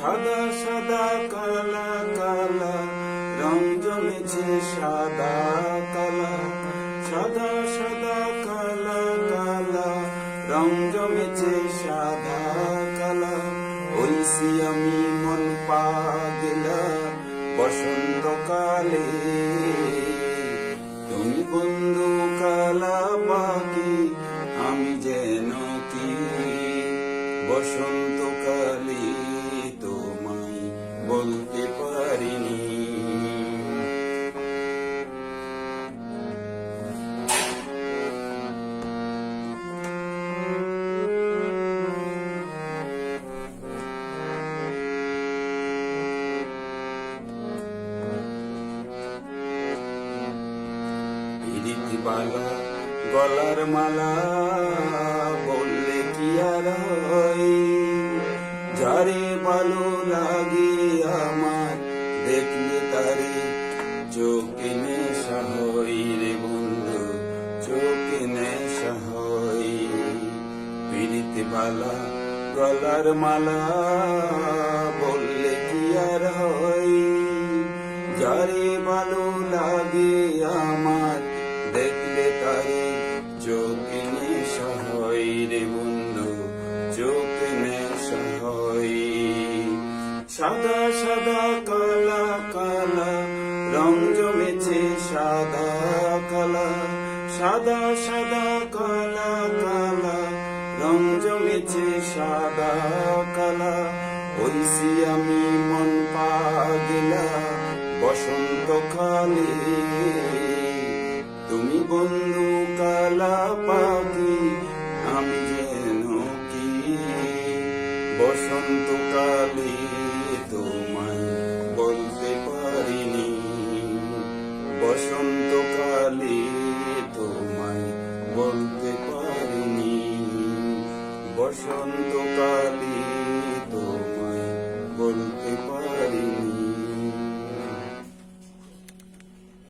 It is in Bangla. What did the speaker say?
সাদা সাদা, কালা কালা, রং জমেছে সাদা, কালা। সাদা সাদা, কালা কালা, রং জমেছে সাদা, কালা। হইছি আমি মন পাগলা, বসন্তকালে। তুমি বন্ধু কালা পাখি, আমি যেন কি? বসন্তকালে বলতে পারিনি। গলার মালা বললে কি আর হয়? যারে ভালো লাগে আমার। দেখলে তারে চোখে নেশা হই রে বন্ধু, চোখে নেশা হই বালা গলার মালা বললে কি আর হয়? যারে ভালো লাগে আমার, দেখলে তারে চোখে নেশা রে সাদা সাদা কালা কালা, রং জমেছে সাদা কালা, সাদা সাদা কালা কালা, রং জমেছে সাদা কালা। হইছি আমি মন পাগলা বসন্তকালে তুমি বন্ধু কালা পাখি, আমি যেন কি? বসন্তকালে তোমায় বসন্তকালে তোমায় বলতে